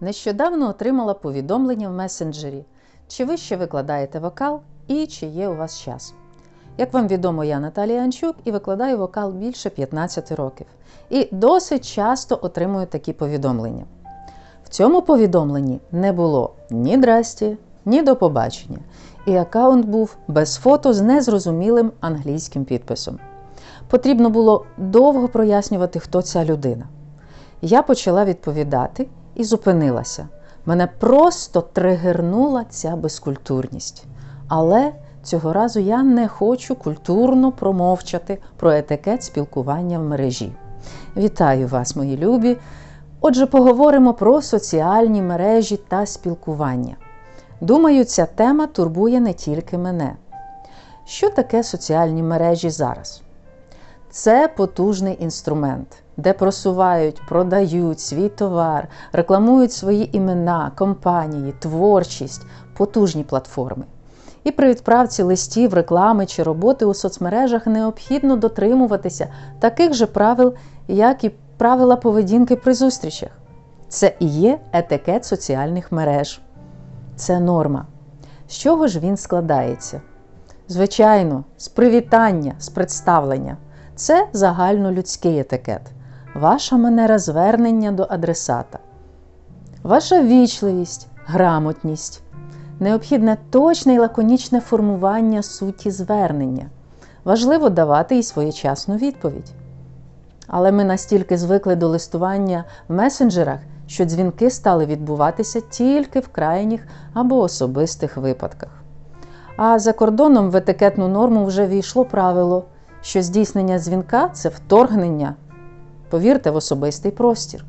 Нещодавно отримала повідомлення в месенджері, чи ви ще викладаєте вокал і чи є у вас час. Як вам відомо, я Наталія Анчук і викладаю вокал більше 15 років. І досить часто отримую такі повідомлення. В цьому повідомленні не було ні драсті, ні до побачення, і аккаунт був без фото з незрозумілим англійським підписом. Потрібно було довго прояснювати, хто ця людина. Я почала відповідати і зупинилася. Мене просто тригернула ця безкультурність. Але цього разу я не хочу культурно промовчати про етикет спілкування в мережі. Вітаю вас, мої любі! Отже, поговоримо про соціальні мережі та спілкування. Думаю, ця тема турбує не тільки мене. Що таке соціальні мережі зараз? Це потужний інструмент, де просувають, продають свій товар, рекламують свої імена, компанії, творчість, потужні платформи. І при відправці листів, реклами чи роботи у соцмережах необхідно дотримуватися таких же правил, як і правила поведінки при зустрічах. Це і є етикет соціальних мереж. Це норма. З чого ж він складається? Звичайно, з привітання, з представлення. Це загальнолюдський етикет, ваша манера звернення до адресата, ваша вічливість, грамотність, необхідне точне і лаконічне формування суті звернення. Важливо давати і своєчасну відповідь. Але ми настільки звикли до листування в месенджерах, що дзвінки стали відбуватися тільки в крайніх або особистих випадках. А за кордоном в етикетну норму вже війшло правило, що здійснення дзвінка це вторгнення, повірте, в особистий простір.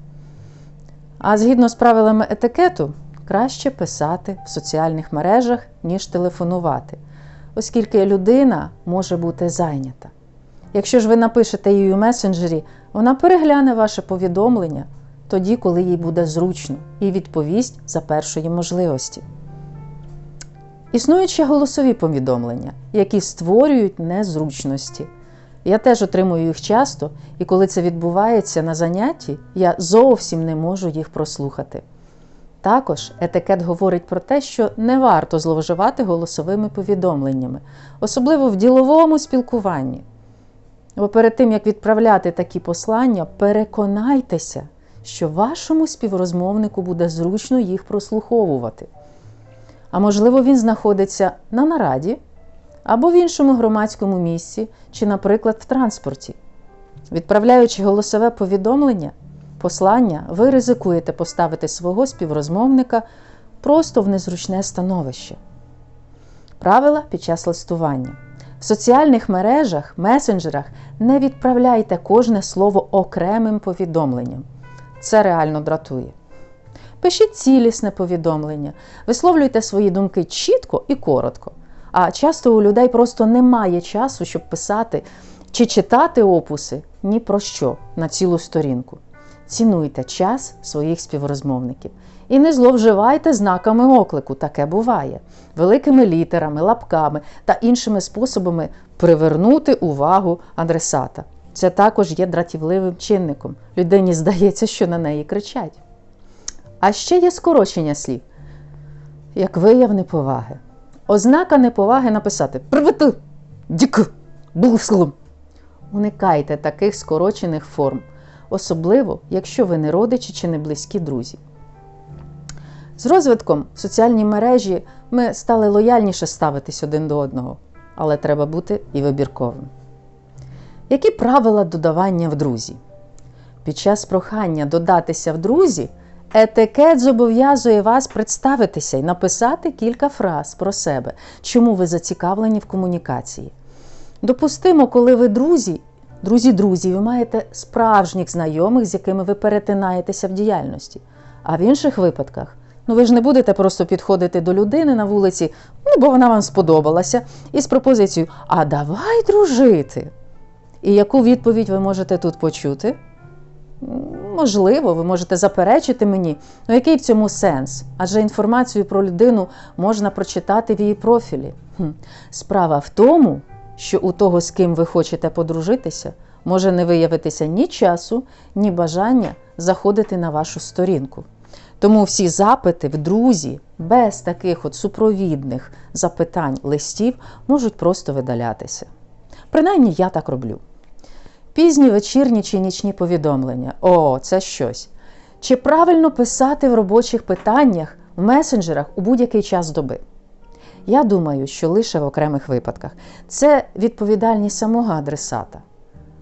А згідно з правилами етикету, краще писати в соціальних мережах, ніж телефонувати, оскільки людина може бути зайнята. Якщо ж ви напишете їй у месенджері, вона перегляне ваше повідомлення тоді, коли їй буде зручно, і відповість за першої можливості. Існують ще голосові повідомлення, які створюють незручності. Я теж отримую їх часто, і коли це відбувається на занятті, я зовсім не можу їх прослухати. Також етикет говорить про те, що не варто зловживати голосовими повідомленнями, особливо в діловому спілкуванні. Бо перед тим, як відправляти такі послання, переконайтеся, що вашому співрозмовнику буде зручно їх прослуховувати. А можливо, він знаходиться на нараді або в іншому громадському місці, чи, наприклад, в транспорті. Відправляючи голосове повідомлення, послання, ви ризикуєте поставити свого співрозмовника просто в незручне становище. Правила під час листування. В соціальних мережах, месенджерах не відправляйте кожне слово окремим повідомленням. Це реально дратує. Пишіть цілісне повідомлення, висловлюйте свої думки чітко і коротко. А часто у людей просто немає часу, щоб писати чи читати опуси ні про що на цілу сторінку. Цінуйте час своїх співрозмовників. І не зловживайте знаками оклику, таке буває, великими літерами, лапками та іншими способами привернути увагу адресата. Це також є дратівливим чинником. Людині здається, що на неї кричать. А ще є скорочення слів, як вияв неповаги. Ознака неповаги написати Привети, дік, буслом. Уникайте таких скорочених форм, особливо, якщо ви не родичі чи не близькі друзі. З розвитком соціальні мережі ми стали лояльніше ставитись один до одного, але треба бути і вибірковим. Які правила додавання в друзі? Під час прохання додатися в друзі, етикет зобов'язує вас представитися і написати кілька фраз про себе, чому ви зацікавлені в комунікації. Допустимо, коли ви друзі, друзі-друзі, ви маєте справжніх знайомих, з якими ви перетинаєтеся в діяльності. А в інших випадках, ну ви ж не будете просто підходити до людини на вулиці, ну бо вона вам сподобалася, із пропозицією А давай дружити. І яку відповідь ви можете тут почути? Можливо, ви можете заперечити мені, ну який в цьому сенс? Адже інформацію про людину можна прочитати в її профілі. Хм. Справа в тому, що у того, з ким ви хочете подружитися, може не виявитися ні часу, ні бажання заходити на вашу сторінку. Тому всі запити в друзі без таких от супровідних запитань листів можуть просто видалятися. Принаймні я так роблю. Пізні вечірні чи нічні повідомлення. О, це щось. Чи правильно писати в робочих питаннях в месенджерах у будь-який час доби? Я думаю, що лише в окремих випадках. Це відповідальність самого адресата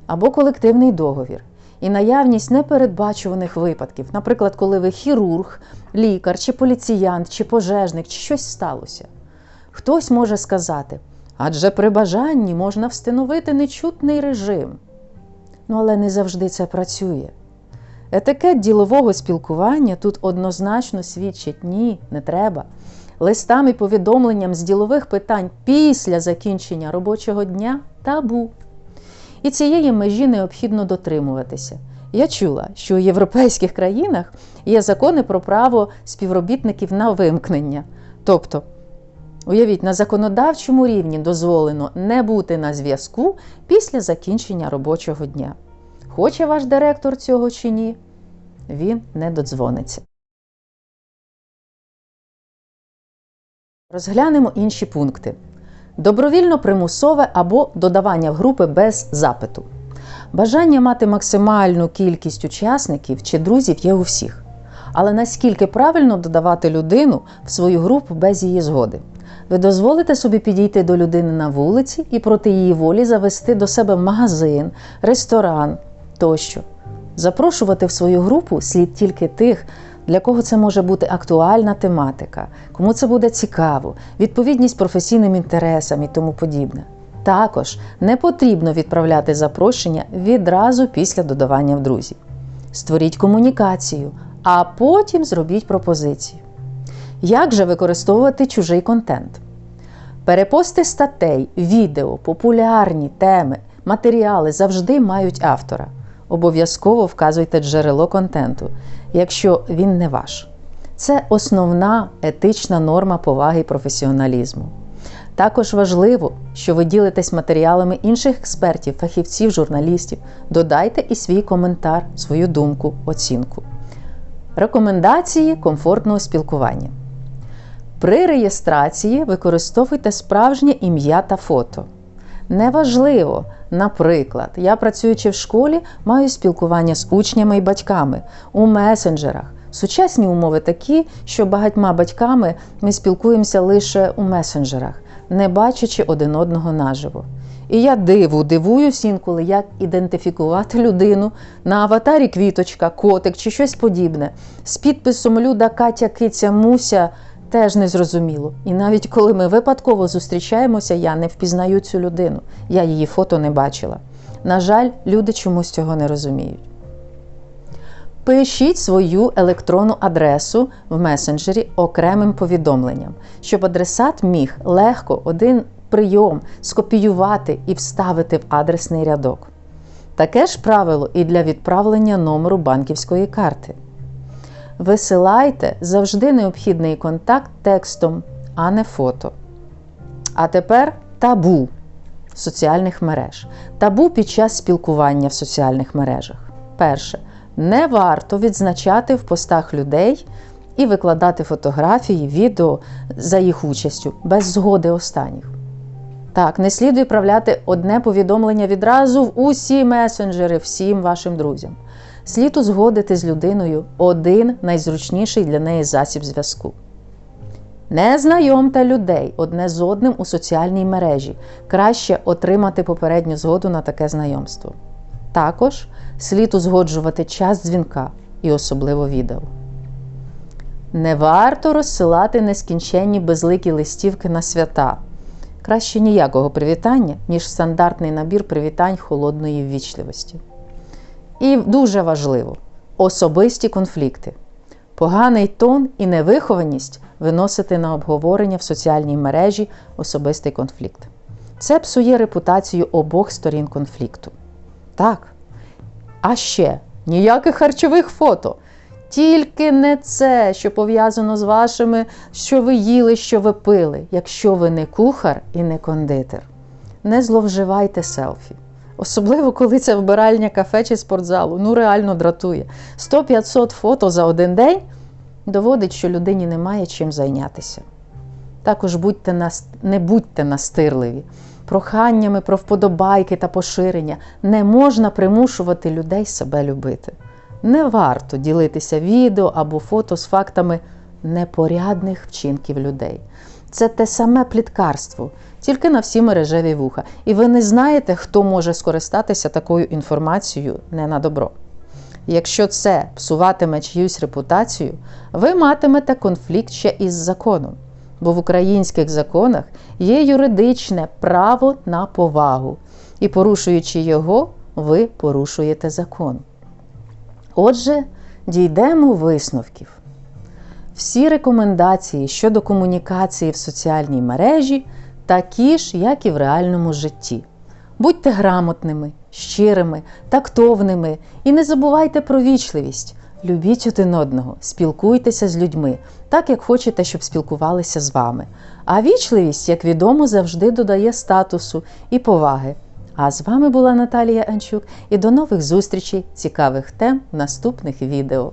або колективний договір і наявність непередбачуваних випадків, наприклад, коли ви хірург, лікар, чи поліціянт, чи пожежник, чи щось сталося. Хтось може сказати, адже при бажанні можна встановити нечутний режим. Ну, але не завжди це працює. Етикет ділового спілкування тут однозначно свідчить ні, не треба. Листам і повідомленням з ділових питань після закінчення робочого дня табу. І цієї межі необхідно дотримуватися. Я чула, що у європейських країнах є закони про право співробітників на вимкнення. Тобто, уявіть, на законодавчому рівні дозволено не бути на зв'язку після закінчення робочого дня. Хоче ваш директор цього чи ні, він не додзвониться. Розглянемо інші пункти. Добровільно примусове або додавання в групи без запиту. Бажання мати максимальну кількість учасників чи друзів є у всіх. Але наскільки правильно додавати людину в свою групу без її згоди? Ви дозволите собі підійти до людини на вулиці і проти її волі завести до себе магазин, ресторан тощо. Запрошувати в свою групу слід тільки тих, для кого це може бути актуальна тематика, кому це буде цікаво, відповідність професійним інтересам і тому подібне. Також не потрібно відправляти запрошення відразу після додавання в друзі. Створіть комунікацію, а потім зробіть пропозицію. Як же використовувати чужий контент? Перепости статей, відео, популярні теми, матеріали завжди мають автора. Обов'язково вказуйте джерело контенту, якщо він не ваш. Це основна етична норма поваги і професіоналізму. Також важливо, що ви ділитесь матеріалами інших експертів, фахівців, журналістів. Додайте і свій коментар, свою думку, оцінку. Рекомендації комфортного спілкування. При реєстрації використовуйте справжнє ім'я та фото. Неважливо, наприклад, я працюючи в школі, маю спілкування з учнями і батьками у месенджерах. Сучасні умови такі, що багатьма батьками ми спілкуємося лише у месенджерах, не бачачи один одного наживо. І я диву, дивуюсь інколи, як ідентифікувати людину на аватарі квіточка, котик чи щось подібне. З підписом Люда Катя Киця Муся теж не зрозуміло. І навіть коли ми випадково зустрічаємося, я не впізнаю цю людину. Я її фото не бачила. На жаль, люди чомусь цього не розуміють. Пишіть свою електронну адресу в месенджері окремим повідомленням, щоб адресат міг легко один прийом скопіювати і вставити в адресний рядок. Таке ж правило і для відправлення номеру банківської карти. Висилайте завжди необхідний контакт текстом, а не фото. А тепер табу соціальних мереж. Табу під час спілкування в соціальних мережах. Перше. Не варто відзначати в постах людей і викладати фотографії, відео за їх участю без згоди останніх. Так, не слід відправляти одне повідомлення відразу в усі месенджери всім вашим друзям. Слід узгодити з людиною один найзручніший для неї засіб зв'язку. Не знайомте людей одне з одним у соціальній мережі. Краще отримати попередню згоду на таке знайомство. Також слід узгоджувати час дзвінка і особливо відео. Не варто розсилати нескінченні безликі листівки на свята. Краще ніякого привітання, ніж стандартний набір привітань холодної ввічливості. І дуже важливо особисті конфлікти. Поганий тон і невихованість виносити на обговорення в соціальній мережі особистий конфлікт. Це псує репутацію обох сторін конфлікту. Так. А ще ніяких харчових фото. Тільки не це, що пов'язано з вашими, що ви їли, що ви пили, якщо ви не кухар і не кондитер. Не зловживайте селфі. Особливо, коли це вбиральня кафе чи спортзалу. Ну, реально дратує. 100-500 фото за один день доводить, що людині немає чим зайнятися. Також будьте нас... не будьте настирливі. Проханнями про вподобайки та поширення не можна примушувати людей себе любити. Не варто ділитися відео або фото з фактами непорядних вчинків людей. Це те саме пліткарство, тільки на всі мережеві вуха. І ви не знаєте, хто може скористатися такою інформацією не на добро. Якщо це псуватиме чиюсь репутацію, ви матимете конфлікт ще із законом, бо в українських законах є юридичне право на повагу, і порушуючи його, ви порушуєте закон. Отже, дійдемо висновків. Всі рекомендації щодо комунікації в соціальній мережі такі ж, як і в реальному житті. Будьте грамотними, щирими, тактовними і не забувайте про вічливість. Любіть один одного, спілкуйтеся з людьми, так як хочете, щоб спілкувалися з вами. А вічливість, як відомо, завжди додає статусу і поваги. А з вами була Наталія Анчук і до нових зустрічей, цікавих тем в наступних відео.